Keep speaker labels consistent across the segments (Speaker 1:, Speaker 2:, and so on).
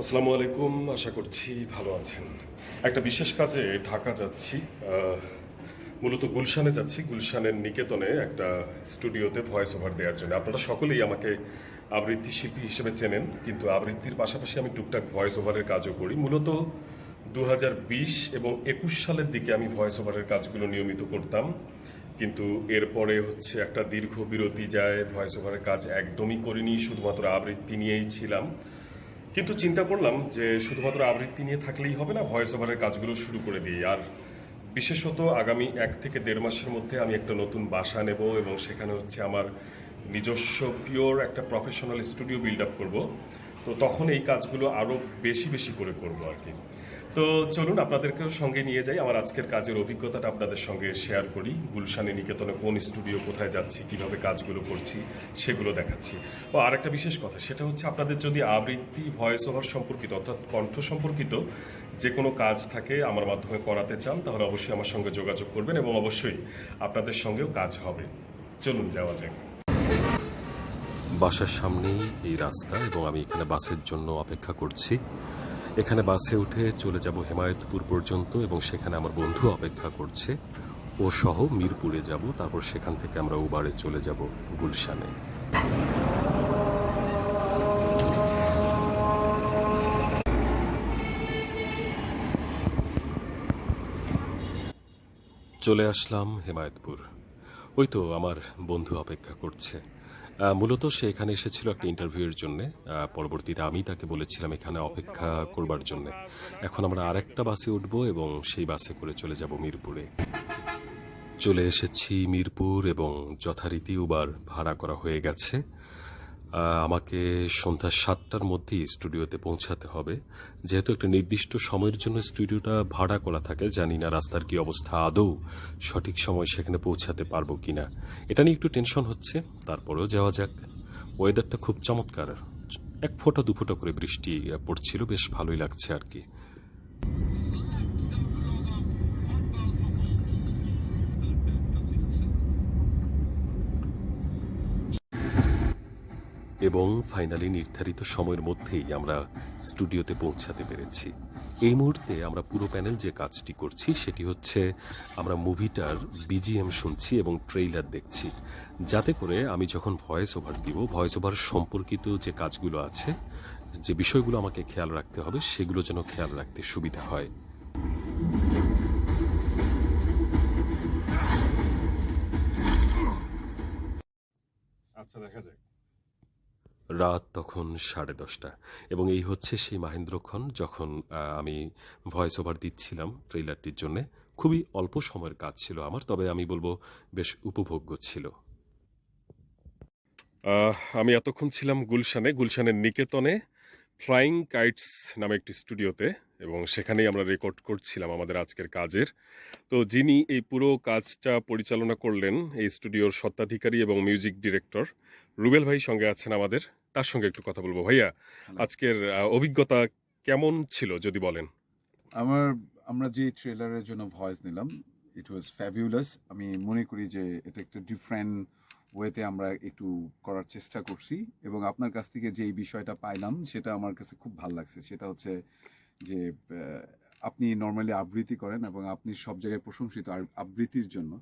Speaker 1: আসসালামু আলাইকুম, আশা করছি ভালো আছেন। একটা বিশেষ কাজে ঢাকা যাচ্ছি। মূলত গুলশানে যাচ্ছি, গুলশানের নিকেতনে একটা স্টুডিওতে ভয়েস ওভার দেওয়ার জন্য। আপনারা সকলেই আমাকে আবৃত্তি শিল্পী হিসেবে চেনেন, কিন্তু আবৃত্তির পাশাপাশি আমি টুকটাক ভয়েস ওভারের কাজও করি। মূলত দু হাজার বিশ এবং একুশ সালের দিকে আমি ভয়েস ওভারের কাজগুলো নিয়মিত করতাম, কিন্তু এরপরে হচ্ছে একটা দীর্ঘ বিরতি যায়, ভয়েস ওভারের কাজ একদমই করিনি, শুধুমাত্র আবৃত্তি নিয়েই ছিলাম। কিন্তু চিন্তা করলাম যে শুধুমাত্র আবৃত্তি নিয়ে থাকলেই হবে না ভয়েস ওভারের কাজগুলো শুরু করে দিই। আর বিশেষত আগামী এক থেকে দেড় মাসের মধ্যে আমি একটা নতুন বাসা নেব এবং সেখানে হচ্ছে আমার নিজস্ব পিওর একটা প্রফেশনাল স্টুডিও বিল্ড আপ করব। তো তখন এই কাজগুলো আরও বেশি বেশি করে করব আর কি। তো চলুন, আপনাদেরকেও সঙ্গে নিয়ে যাই। আমার আজকের কাজের অভিজ্ঞতাটা আপনাদের সঙ্গে শেয়ার করি। গুলশানে, নিকেতনে কোন স্টুডিও কোথায় যাচ্ছি, কীভাবে কাজগুলো করছি, সেগুলো দেখাচ্ছি। ও, আরেকটা বিশেষ কথা, সেটা হচ্ছে আপনাদের যদি আবৃত্তি ভয়েস ওভার সম্পর্কিত, অর্থাৎ কণ্ঠ সম্পর্কিত যে কোনো কাজ থাকে আমার মাধ্যমে করাতে চান, তাহলে অবশ্যই আমার সঙ্গে যোগাযোগ করবেন এবং অবশ্যই আপনাদের সঙ্গেও কাজ হবে। চলুন, যাওয়া যাক।
Speaker 2: বাসার সামনেই এই রাস্তা এবং আমি এখানে বাসের জন্য অপেক্ষা করছি। এখানে বাসে উঠে চলে যাব হেমায়তপুর পর্যন্ত এবং সেখানে আমার বন্ধু অপেক্ষা করছে। ও সহ মিরপুরে যাব, তারপর সেখান থেকে আমরা উবারে চলে যাব গুলশানে। চলে আসলাম হেমায়তপুর। ওই তো আমার বন্ধু অপেক্ষা করছে। মূলত সে এখানে এসেছিল একটা ইন্টারভিউয়ের জন্য। পরবর্তীতে আমি তাকে বলেছিলাম এখানে অপেক্ষা করবার জন্য। এখন আমরা আরেকটা বাসে উঠবো এবং সেই বাসে করে চলে যাব মিরপুরে। চলে এসেছি মিরপুর এবং যথারীতি উবার ভাড়া করা হয়ে গেছে। আমাকে সন্ধ্যা সাতটার মধ্যেই স্টুডিওতে পৌঁছাতে হবে। যেহেতু একটা নির্দিষ্ট সময়ের জন্য স্টুডিওটা ভাড়া করা থাকে, জানি না রাস্তার কি অবস্থা, আদৌ সঠিক সময় সেখানে পৌঁছাতে পারব কিনা। এটা নিয়ে একটু টেনশন হচ্ছে, তারপরেও যাওয়া যাক। ওয়েদারটা খুব চমৎকার। এক ফোঁটা, দু ফোঁটা করে বৃষ্টি পড়ছিল, বেশ ভালোই লাগছে আর কি। এবং ফাইনালি নির্ধারিত সময়ের মধ্যেই আমরা স্টুডিওতে পৌঁছাতে পেরেছি। এই মুহূর্তে আমরা পুরো প্যানেল যে কাজটি করছি সেটি হচ্ছে আমরা মুভিটার বিজিএম শুনছি এবং ট্রেইলার দেখছি। যাতে করে আমি যখন ভয়েস ওভার দিব, ভয়েস ওভার সম্পর্কিত যে কাজগুলো আছে, যে বিষয়গুলো আমাকে খেয়াল রাখতে হবে, সেগুলো যেন খেয়াল রাখতে সুবিধা হয়।
Speaker 1: আচ্ছা দেখা যাক।
Speaker 2: রাত তখন সাড়ে দশটা। এবং এই হচ্ছে সেই মাহেন্দ্রক্ষণ যখন আমি ভয়েস ওভার দিচ্ছিলাম ট্রেইলারটির জন্য। খুবই অল্প সময়ের কাজ ছিল আমার, তবে আমি বলব বেশ উপভোগ্য ছিল।
Speaker 1: আমি এতক্ষণ ছিলাম গুলশানে, গুলশানের নিকেতনে ফ্লাইং কাইটস নামে একটি স্টুডিওতে, এবং সেখানেই আমরা রেকর্ড করছিলাম আমাদের আজকের কাজের। তো যিনি এই পুরো কাজটা পরিচালনা করলেন, এই স্টুডিওর স্বত্বাধিকারী এবং মিউজিক ডিরেক্টর রুবেল ভাই সঙ্গে আছেন আমাদের। তার সঙ্গে একটু কথা বলব। ভাইয়া আজকের অভিজ্ঞতা কেমন ছিল যদি বলেন?
Speaker 3: আমার আমরা যে ট্রেলারের জন্য ভয়েস নিলাম ইট ওয়াজ ফ্যাবিউলাস আমি মনে করি যে এটা একটা ডিফারেন্ট ওয়েতে আমরা একটু করার চেষ্টা করছি এবং আপনার কাছ থেকে যেই বিষয়টা পাইলাম সেটা আমার কাছে খুব ভালো লাগছে। সেটা হচ্ছে যে আপনি নর্মালি আবৃত্তি করেন এবং আপনি সব জায়গায় প্রশংসিত আবৃত্তির জন্য।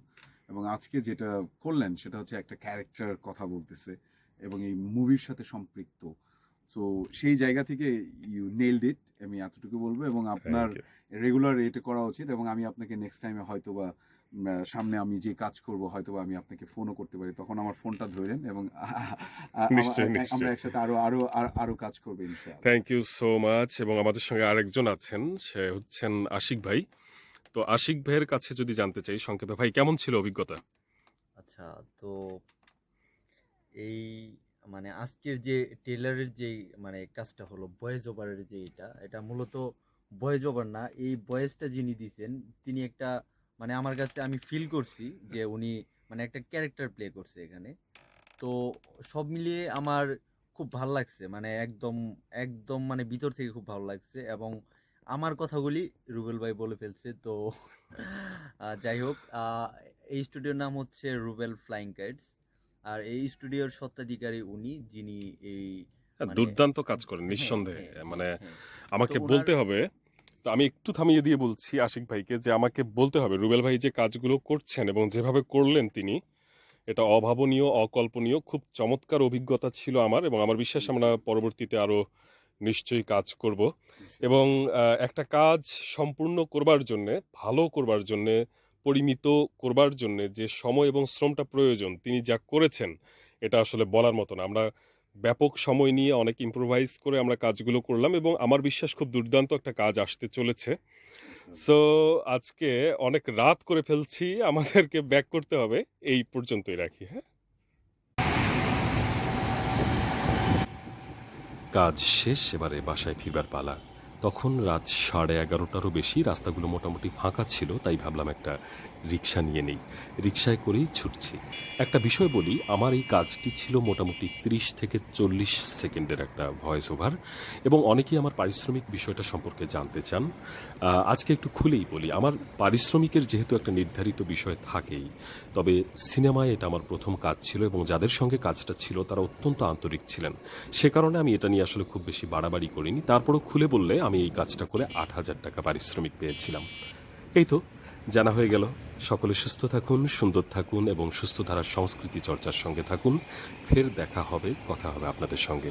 Speaker 3: এবং আজকে যেটা করলেন সেটা হচ্ছে একটা ক্যারেক্টার কথা বলতেছে। এবং এই মুভির সাথে সম্পৃক্ত। সো সেই জায়গা থেকে ইউ নেইলড ইট আমি এতটুকু বলব এবং আপনার. রেগুলার এটা করা উচিত এবং আমি আপনাকে নেক্সট টাইমে হয়তো বা সামনে আমি যে কাজ করব হয়তো বা আমি আপনাকে ফোনও করতে পারি। তখন আমার ফোনটা ধরেন এবং আমরা একসাথে আরও আরও আর- আরও কাজ করব ইনশাআল্লাহ।
Speaker 1: থ্যাংক ইউ সো মাচ এবং আমাদের সঙ্গে আরেকজন আছেন সে হচ্ছেন আশিক ভাই। তো আশিক ভাইয়ের কাছে যদি জানতে চাই সংক্ষেপে ভাই কেমন ছিল অভিজ্ঞতা?
Speaker 4: আচ্ছা তো এই মানে আজকের যে টেলারের যে মানে কাজটা হলো ভয়েস ওভারের যে এটা এটা মূলত ভয়েস ওভার না। এই ভয়েসটা যিনি দিছেন, তিনি একটা মানে আমার কাছে আমি ফিল করছি যে উনি মানে একটা ক্যারেক্টার প্লে করছে এখানে। তো সব মিলিয়ে আমার খুব ভালো লাগছে মানে একদম একদম মানে ভিতর থেকে খুব ভালো লাগছে এবং আমার কথাগুলি রুবেল ভাই বলে ফেলছে, তো যাই হোক এই স্টুডিওর নাম হচ্ছে রুবেল ফ্লাইং কাইটস। আর এই স্টুডিওর স্বত্বাধিকারী উনি যিনি এই মানে-
Speaker 2: দুর্দান্ত কাজ করেন
Speaker 4: হ্যাঁ,
Speaker 2: নিঃসন্দেহে।
Speaker 4: হ্যাঁ,
Speaker 2: মানে
Speaker 4: হ্যাঁ।
Speaker 2: আমাকে বলতে হবে তো আমি একটু থামিয়ে দিয়ে বলছি আশিক ভাইকে যে আমাকে বলতে হবে রুবেল ভাই যে কাজগুলো করছেন এবং যেভাবে করলেন তিনি এটা অভাবনীয় অকল্পনীয় খুব চমৎকার অভিজ্ঞতা ছিল আমার এবং আমার বিশ্বাস আমরা পরবর্তীতে আরও নিশ্চয়ই কাজ করব। এবং একটা কাজ সম্পূর্ণ করবার জন্যে ভালো করবার জন্য পরিমিত করবার জন্য যে সময় এবং শ্রমটা প্রয়োজন, তিনি যা করেছেন, এটা আসলে বলার মতো না আমরা ব্যাপক সময় নিয়ে অনেক ইম্প্রোভাইজ করে আমরা কাজগুলো করলাম এবং আমার বিশ্বাস খুব দুর্দান্ত একটা কাজ আসতে চলেছে। সো আজকে অনেক রাত করে ফেলছি, আমাদেরকে ব্যাক করতে হবে। এই পর্যন্তই রাখি হ্যাঁ? কাজ শেষ, এবারে বাসায় ফিরবার পালা। তখন রাত সাড়ে এগারোটারও বেশি, রাস্তাগুলো মোটামুটি ফাঁকা ছিল, তাই ভাবলাম একটা রিক্সা নিয়ে নেই। রিক্সায় করেই ছুটছি। একটা বিষয় বলি, আমার এই কাজটি ছিল মোটামুটি তিরিশ থেকে চল্লিশ সেকেন্ডের একটা ভয়েস ওভার, এবং অনেকেই আমার পারিশ্রমিক বিষয়টা সম্পর্কে জানতে চান। আজকে একটু খুলেই বলি, আমার পারিশ্রমিকের যেহেতু একটা নির্ধারিত বিষয় থাকেই, তবে সিনেমায় এটা আমার প্রথম কাজ ছিল, এবং যাদের সঙ্গে কাজটা ছিল তারা অত্যন্ত আন্তরিক ছিলেন। সে কারণে আমি এটা নিয়ে আসলে খুব বেশি বাড়াবাড়ি করিনি। তারপরও খুলে বললে আমি এই কাজটা করে আট হাজার টাকা পারিশ্রমিক পেয়েছিলাম। এই তো, জানা হয়ে গেল, সকলে সুস্থ থাকুন, সুন্দর থাকুন এবং সুস্থ ধারার সংস্কৃতি চর্চার সঙ্গে থাকুন। ফের দেখা হবে, কথা হবে আপনাদের সঙ্গে।